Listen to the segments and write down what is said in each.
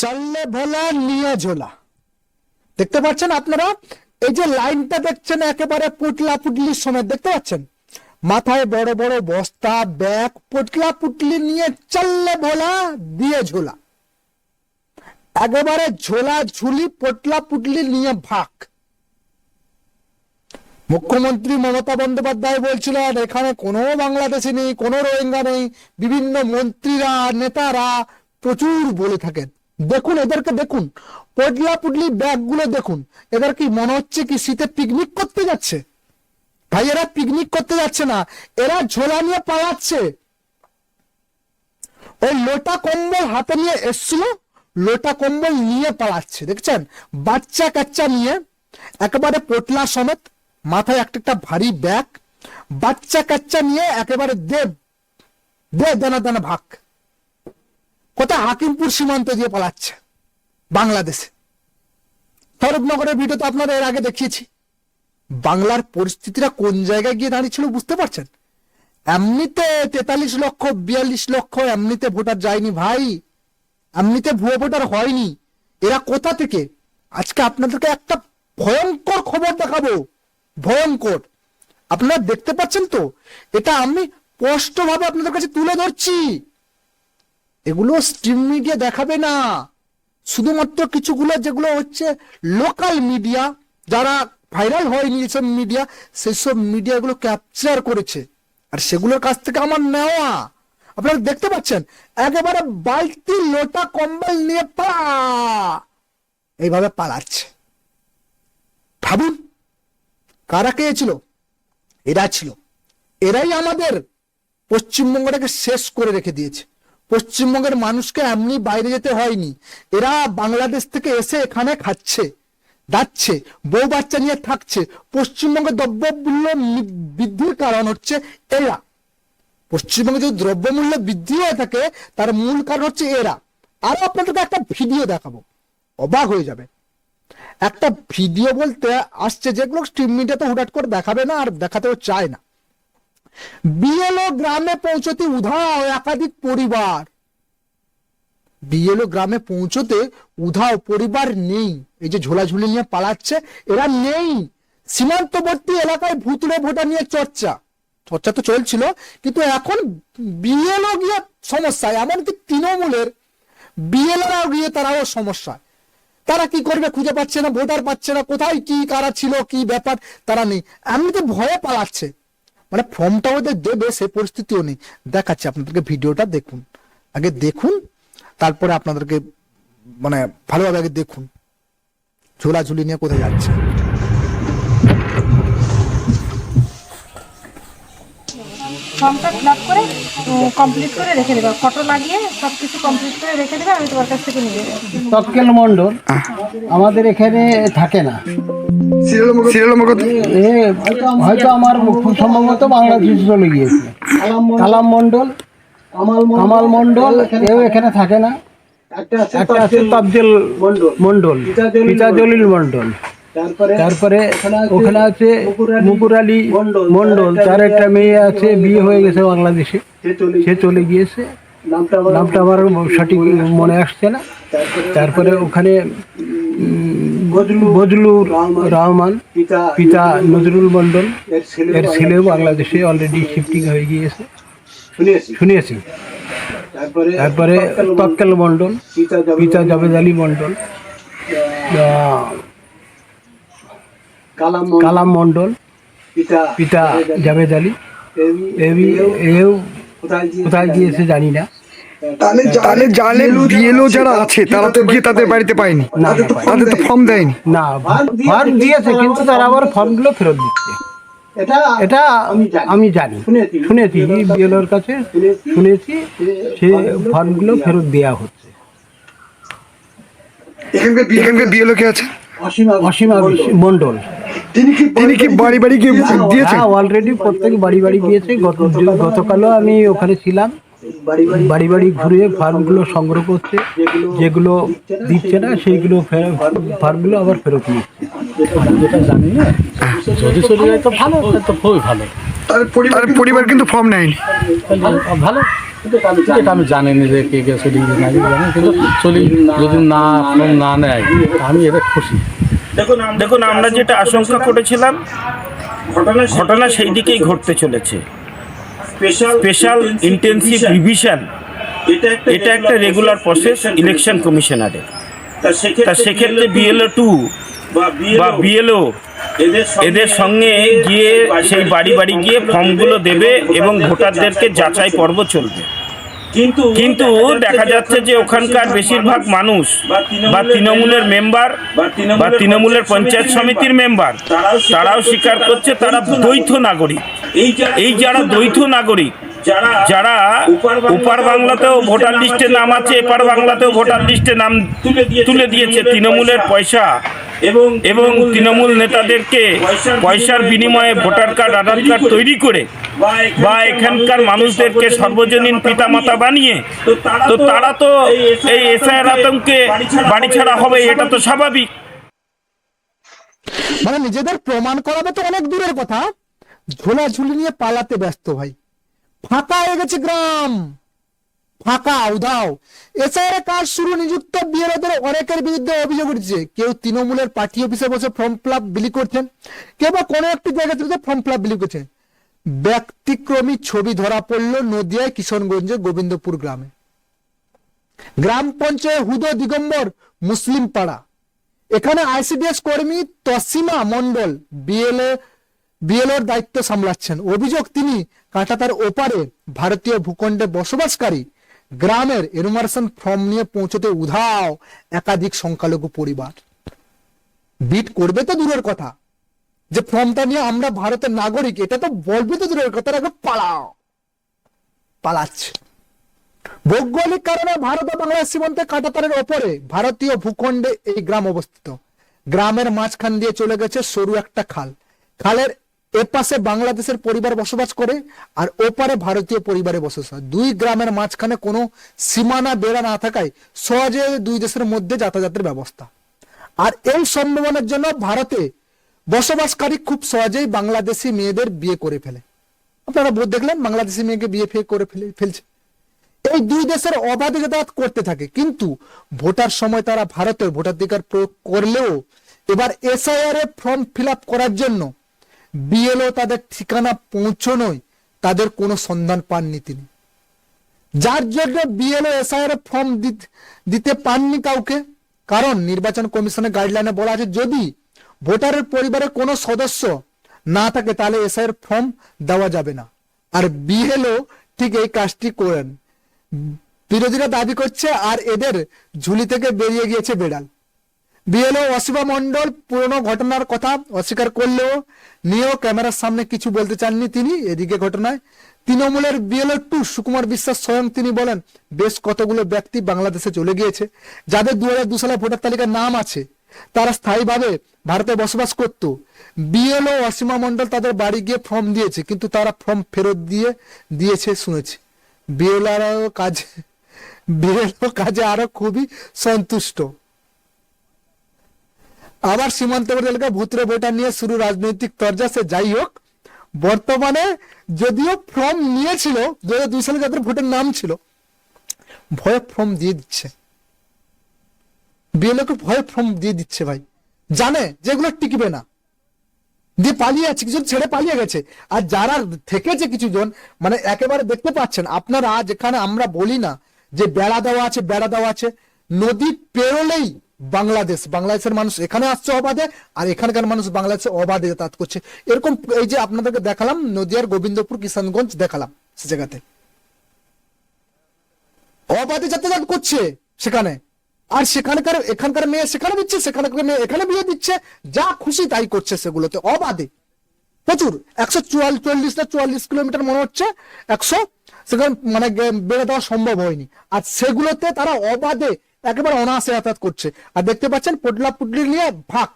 চাললে ভোলা, নিয়ে ঝোলা। দেখতে পাচ্ছেন আপনারা? এই যে লাইনটা দেখছেন একেবারে পুটলা পুটলির সময়, দেখতে পাচ্ছেন? মাথায় বড় বড় বস্তা, ব্যাগ, পুটলা পুটলি নিয়ে চাললে ভোলা, দিয়ে ঝোলা। একেবারে ঝোলা ঝুলি, পটলা পুটলি নিয়ে ভাগ। মুখ্যমন্ত্রী মমতা বন্দ্যোপাধ্যায় বলছিলেন এখানে কোনো বাংলাদেশি নেই, কোনো রোহিঙ্গা নেই। বিভিন্ন মন্ত্রীরা, নেতারা প্রচুর বলে থাকেন। দেখুন, এদেরকে দেখুন। পটলা পুটলি ব্যাগগুলো দেখুন। এদের কি মনে হচ্ছে কি শীতে পিকনিক করতে যাচ্ছে? ভাই, এরা পিকনিক করতে যাচ্ছে না। এরা ঝোলা নিয়ে পালাচ্ছে। ওই লোটা কম্বল হাতে নিয়ে এসছিল, লোটা কম্বল নিয়ে পালাচ্ছে, দেখছেন? বাচ্চা কাচ্চা নিয়ে, একেবারে পোটলা সমেত, মাথায় একটা একটা ভারী ব্যাগ, বাচ্চা কাচ্চা নিয়ে একেবারে দেব দে দানা দানা ভাগ। কোথায় হাকিমপুর সীমান্ত দিয়ে পালাচ্ছে বাংলাদেশে? স্বরূপনগরের ভিডিও তো আপনারা এর আগে দেখিয়েছি। বাংলার পরিস্থিতিটা কোন জায়গায় গিয়ে দাঁড়িয়েছিল বুঝতে পারছেন? এমনিতে তেতাল্লিশ লক্ষ, বিয়াল্লিশ লক্ষ, এমনিতে ভোটার যায়নি ভাই। এমনিতে ভুয়ো ভোটার হয়নি। এরা কোথা থেকে? আজকে আপনাদেরকে একটা ভয়ঙ্কর খবর দেখাবো। ভয়ঙ্কর। আপনারা দেখতে পাচ্ছেন তো? এটা আমি স্পষ্টভাবে আপনাদের কাছে তুলে ধরছি। এগুলো স্ট্রিম মিডিয়া দেখাবে না। শুধুমাত্র কিছুগুলো যেগুলো হচ্ছে লোকাল মিডিয়া যারা ভাইরাল হয়নি এসব মিডিয়া সেসব মিডিয়াগুলো ক্যাপচার করেছে। আর সেগুলোর কাছ থেকে আমার নেওয়া। আপনারা দেখতে পাচ্ছেন, একেবারে বালতি লোটা কম্বল নিয়ে পালা এইভাবে পালাচ্ছে। ভাবুন, কারা কে ছিল? এরা ছিল। এরাই আমাদের পশ্চিমবঙ্গটাকে শেষ করে রেখে দিয়েছে। পশ্চিমবঙ্গের মানুষকে এমনি বাইরে যেতে হয়নি। এরা বাংলাদেশ থেকে এসে এখানে খাচ্ছে যাচ্ছে বউ বাচ্চা নিয়ে থাকছে। পশ্চিমবঙ্গের দ্রব্যমূল্য বৃদ্ধির কারণ হচ্ছে এরা। পশ্চিমবঙ্গে যদি দ্রব্যমূল্য বৃদ্ধি হয়ে থাকে, তার মূল কারণ হচ্ছে এরা। আরও আপনাদেরকে একটা ভিডিও দেখাবো। অবাক হয়ে যাবে। একটা ভিডিও বলতে আসছে যেগুলো স্ট্রিম মিডিয়াতে হুটহাট করে দেখাবে না আর দেখাতেও চায় না। বিএলও গ্রামে পৌঁছতে উধাও একাধিক পরিবার। বিএলও গ্রামে পৌঁছতে উধাও পরিবার নেই। এই যে ঝোলাঝুলি নিয়ে পালাচ্ছে, এরা নেই। সীমান্তবর্তী এলাকায় ভুতুড়ে ভোটা নিয়ে চর্চা। চর্চা তো চলছিল, কিন্তু এখন বিএলও গিয়ে সমস্যা এমনকি তৃণমূলের বিএলওরাও গিয়ে তারাও সমস্যা তারা কি করবে, খুঁজে পাচ্ছে না, ভোটার পাচ্ছে না, কোথায় কি, কারা ছিল, কি ব্যাপার, তারা নেই। এমনিতে ভয়ে পালাচ্ছে। মানে ফর্মটা ওদের দেবে সে পরিস্থিতিও নেই। দেখাচ্ছে আপনাদেরকে ভিডিওটা দেখুন। আগে দেখুন তারপরে আপনাদেরকে মানে ভালোভাবে আগে দেখুন। ঝোলাঝুলি নিয়ে কোথায় যাচ্ছে। ফর্মটা ফিল আপ করে কমপ্লিট করে রেখে দেবে। ফটো লাগিয়ে সব কিছু কমপ্লিট করে রেখে দেবে আমি তোমার কাছ থেকে নিয়ে যাব তৎকেল মণ্ডল আমাদের এখানে থাকে না। হয়তো আমার খুব সম্ভবত বাংলাদেশ চলে গিয়েছে। কালাম মণ্ডল কামাল মণ্ডল এও এখানে থাকে না। একটা আছে তাবজেল মণ্ডল পিতা জলিল মণ্ডল তারপরে ওখানে আছে মুকুর আলী মণ্ডল তার একটা মেয়ে আছে বিয়ে হয়ে গেছে বাংলাদেশে। সে চলে গিয়েছে। নামটা আমার সঠিক মনে আসছে না। তারপরে ওখানে বজলুর রহমান পিতা নজরুল মণ্ডল এর ছেলেও বাংলাদেশে অলরেডি শিফটিং হয়ে গিয়েছে। শুনিয়েছি তারপরে তৎকাল মণ্ডল। পিতা জাভেদ আলী। মণ্ডল। কালাম মণ্ডল। পিতা জাভেদ আলী। এও কোথায় গিয়েছে জানি না। তাহলে তাহলে জালে বিএলও যারা আছে তারা তো গিয়ে তাদের বাড়িতে পায়নি। না, না, পায়নি। তাদের তো ফর্ম দেয়নি। না ফর্ম দিয়েছে কিন্তু তারা আবার ফর্মগুলো ফেরত দিচ্ছে। এটা আমি জানি। শুনেছি। বিএলওর কাছে শুনেছি। সে ফর্মগুলো ফেরত দেওয়া হচ্ছে। এখানকার এখানকার বিএলও কে আছে? অসীমা মণ্ডল তিনি কি বাড়ি বাড়ি গিয়ে দিয়েছেন? হ্যাঁ অলরেডি প্রত্যেক বাড়ি বাড়ি গিয়েছে। গত গতকালও আমি ওখানে ছিলাম। বাড়ি বাড়ি ঘুরে ফার্মগুলো সংগ্রহ করছে যেগুলো দিচ্ছে না সেইগুলো ফার্মগুলো আবার ফেরত নিচ্ছে যেটা জানি না যদি চলে যায় তো ভালো তো খুবই ভালো। তার পরিবার কিন্তু ফর্ম নেয়নি। ভালো এটা আমি জানি না যে কে কে চলি না কিন্তু চলি যদি না ফোন না নেয় আমি এটা খুশি। দেখুন আমরা যেটা আশঙ্কা করেছিলাম ঘটনা সেই দিকেই ঘটতে চলেছে। স্পেশাল ইন্টেন্সিভ রিভিশন এটা একটা রেগুলার প্রসেস ইলেকশন কমিশনারের তা সেক্ষেত্রে বিএলও টু বা বিএলও এদের সঙ্গে গিয়ে সেই বাড়ি বাড়ি গিয়ে ফর্মগুলো দেবে এবং ভোটারদেরকে যাচাই পর্ব চলবে। কিন্তু দেখা যাচ্ছে যে ওখানকার বেশিরভাগ মানুষ বা তৃণমূলের মেম্বার বা তৃণমূলের পঞ্চায়েত সমিতির মেম্বার তারাও স্বীকার করছে তারা দ্বৈত নাগরিক। এই যারা দ্বৈত নাগরিক যারা উপার বাংলাতেও ভোটার লিস্টে নাম আছে এপার বাংলাতেও ভোটার লিস্টে নাম তুলে দিয়েছে তৃণমূলের পয়সা। এবং এবং তৃণমূল নেতাদেরকে পয়সার বিনিময়ে ভোটার কার্ড আধার কার্ড তৈরি করে বা এখানকার মানুষদেরকে সর্বজনীন পিতামাতা বানিয়ে তো তারা তো এই এসআইয়ের আতঙ্কে বাড়ি ছাড়া হবে এটা তো স্বাভাবিক। মানে নিজেদের প্রমাণ করাবে তো অনেক দূরের কথা। ঝোলাঝুলি নিয়ে পালাতে ব্যস্ত ভাই। ফাঁকা হয়ে গেছে গ্রাম। ফাঁকা, উধাও। এসআইআর কাজ শুরু, নিযুক্ত বিএলওদের অনেকের বিরুদ্ধে অভিযোগ উঠছে। কেউ তৃণমূলের পার্টি অফিসে বসে ফর্ম ফিল বিলি করছেন। কেউ বা কোনো একটি জায়গা থেকে ফর্ম ফিল বিলি করছেন। ব্যক্তিক্রমী ছবি ধরা পড়ল নদিয়ায় কিশোরগঞ্জে গোবিন্দপুর গ্রামে। গ্রাম পঞ্চায়েত হুদো দিগম্বর মুসলিম পাড়া। এখানে আইসিডিএস কর্মী তসিমা মন্ডল বিএলএ, বিএলওর দায়িত্ব সামলাচ্ছেন। অভিযোগ তিনি কাঁটাতার ওপারে ভারতীয় ভূখণ্ডে বসবাসকারী। গ্রামের এনুমারেশন ফর্ম নিয়ে পৌঁছতে উধাও একাধিক সংখ্যালঘু পরিবার। বিট করবে তো দূরের কথা, যে ফর্মটা নিয়ে আমরা ভারতের নাগরিক, এটা তো বলবে তো দূরের কথা আগে পালাও। পালাচ্ছে। ভৌগোলিক কারণে ভারত ও বাংলাদেশ সীমান্তে কাঁটাতারের ওপরে ভারতীয় ভূখণ্ডে এই গ্রাম অবস্থিত। গ্রামের মাঝখান দিয়ে চলে গেছে সরু একটা খাল। খালের এপাশে বাংলাদেশের পরিবার বসবাস করে আর ওপারে ভারতীয় পরিবারে বসবাস করে। দুই গ্রামের মাঝখানে কোনো সীমানা বেড়া না থাকায় সহজে দুই দেশের মধ্যে যাতায়াতের ব্যবস্থা। আর এই সম্ভাবনার জন্য ভারতে বসবাসকারী খুব সহজেই বাংলাদেশি মেয়েদের বিয়ে করে ফেলে। আপনারা বোধ দেখলেন বাংলাদেশি মেয়েকে বিয়ে ফিয়ে করে ফেলে, ফেলছে। এই দুই দেশের অবাধে যাতায়াত করতে থাকে, কিন্তু ভোটার সময় তারা ভারতের ভোটাধিকার প্রয়োগ করলেও এবার এসআইআর এ ফর্ম ফিল করার জন্য বিএলও তাদের ঠিকানা পৌঁছনোয় তাদের কোনো সন্ধান পাননি তিনি। যার জন্য বিএলও এসআইআর ফর্ম দিতে পাননি কাউকে, কারণ নির্বাচন কমিশনের গাইডলাইনে বলা আছে, যদি ভোটারের পরিবারের কোনো সদস্য না থাকে, তাহলে এসআইআর ফর্ম দেওয়া যাবে না। আর বিএলও ঠিক এই কাজটি করেন। বিরোধীরা দাবি করছে, আর এদের ঝুলি থেকে বেরিয়ে গিয়েছে বেড়াল। বিএলও অসীমা মন্ডল পুরনো ঘটনার কথা অস্বীকার করলেও নিয়েও ক্যামেরার সামনে কিছু বলতে চাননি তিনি এদিকে ঘটনায়। তৃণমূলের বিএলও টু সুকুমার বিশ্বাস স্বয়ং তিনি বলেন, বেশ কতগুলো ব্যক্তি বাংলাদেশে চলে গিয়েছে, যাদের দু হাজার দু সালে ভোটার তালিকার নাম আছে, তারা স্থায়ীভাবে ভারতে বসবাস করত। বিএলও অসীমা মন্ডল তাদের বাড়ি গিয়ে ফর্ম দিয়েছে, কিন্তু তারা ফর্ম ফেরত দিয়ে, দিয়েছে শুনেছি। বিএলআর কাজে, বিএলও কাজে আরও খুবই সন্তুষ্ট। আবার সীমান্তবর্তী এলাকায় ভূতরে ভোটার নিয়ে শুরু রাজনৈতিক তরজা সে যাই হোক, বর্তমানে যদিও ফর্ম নিয়েছিল দু হাজার দুই সালে যাদের ভোটের নাম ছিল, ভয়ে ফর্ম দিয়ে দিচ্ছে। বিএলওকে ভয়ে ফর্ম দিয়ে দিচ্ছে ভাই। জানে, যেগুলো টিকবে না। দিয়ে পালিয়ে আছে কিছু ছেড়ে পালিয়ে গেছে। আর যারা থেকেছে কিছু জন মানে একেবারে দেখতে পাচ্ছেন, আপনারা যেখানে আমরা বলি না যে বেড়া দেওয়া আছে, বেড়া দেওয়া আছে, নদী পেরোলেই বাংলাদেশ, বাংলাদেশের মানুষ এখানে আসছে অবাধে, আর এখানকার মানুষ বাংলাদেশে অবাধে যাতায়াত করছে। এরকম এই যে আপনাদেরকে দেখালাম, নদিয়ার গোবিন্দপুর কিষানগঞ্জ দেখালাম সে জায়গাতে। অবাধে যাতায়াত করছে সেখানে। আর সেখানকার, এখানকার মেয়ে সেখানে দিচ্ছে, সেখানকার মেয়ে এখানে বিয়ে দিচ্ছে, যা খুশি তাই করছে সেগুলোতে, অবাধে। প্রচুর, একশো চুয়াল্লিশ না চুয়াল্লিশ কিলোমিটার মনে হচ্ছে, একশো, সেখানে মানে বেড়ে দেওয়া সম্ভব হয়নি। আর সেগুলোতে তারা অবাধে একেবারে অনায়াসে যাতায়াত করছে। আর দেখতে পাচ্ছেন, পোটলা পুটলি নিয়ে ভাগ।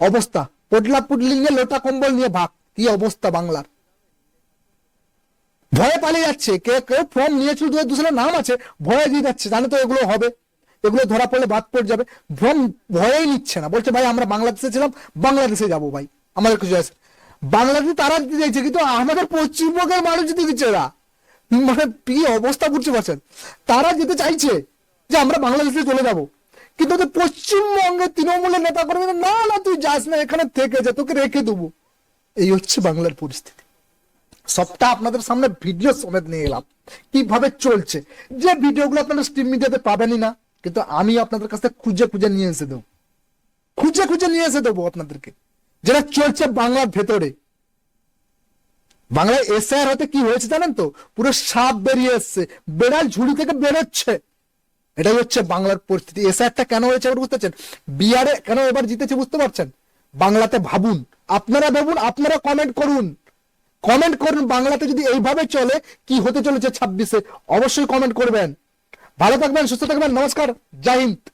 অবস্থা। পোটলা পুটলি নিয়ে লোটা কম্বল নিয়ে ভাগ। কি অবস্থা বাংলার। ভয়ে পালিয়ে যাচ্ছে। কে কেউ ফর্ম নিয়েছিল দু হাজার নাম আছে, ভয়ে দিয়ে যাচ্ছে। জানে তো এগুলো হবে। এগুলো ধরা পড়লে বাদ পড়ে যাবে। ভ্রম ভয়েই নিচ্ছে না। বলছে, ভাই, আমরা বাংলাদেশে ছিলাম, বাংলাদেশে যাব ভাই। আমাদের কিছু আছে। বাংলাদেশে তারা দিতে চাইছে কিন্তু আমাদের পশ্চিমবঙ্গের মানুষ দিতে দিচ্ছে না মানে কি অবস্থা বুঝতে পারছেন? তারা যেতে চাইছে। যে আমরা বাংলাদেশে চলে যাব। কিন্তু ওদের পশ্চিমবঙ্গের তৃণমূলের নেতা কর্মী না না, তুই যাস না, এখানে থেকে যা, তোকে রেখে দেবো। এই হচ্ছে বাংলার পরিস্থিতি। সবটা আপনাদের সামনে ভিডিও সমেত নিয়ে এলাম। কীভাবে চলছে? যে ভিডিওগুলো আপনারা স্ট্রিম মিডিয়াতে পাবেনই না, কিন্তু আমি আপনাদের কাছে খুঁজে খুঁজে নিয়ে এসে দেবো। খুঁজে খুঁজে নিয়ে এসে দেবো আপনাদেরকে। যেটা চলছে বাংলার ভেতরে। বাংলায় এসআর হতে কি হয়েছে জানেন তো? পুরো সাপ বেরিয়ে এসছে। বেড়াল ঝুড়ি থেকে বেরোচ্ছে। এটাই হচ্ছে বাংলার পরিস্থিতি। এসআরটা কেন হয়েছে এবার বুঝতে পারছেন? বিহারে কেন এবার জিতেছে বুঝতে পারছেন? বাংলাতে ভাবুন। আপনারা ভাবুন, আপনারা কমেন্ট করুন। কমেন্ট করুন বাংলাতে যদি এইভাবে চলে, কি হতে চলেছে ছাব্বিশে? অবশ্যই কমেন্ট করবেন। ভালো থাকবেন, সুস্থ থাকবেন, নমস্কার, জয় হিন্দ।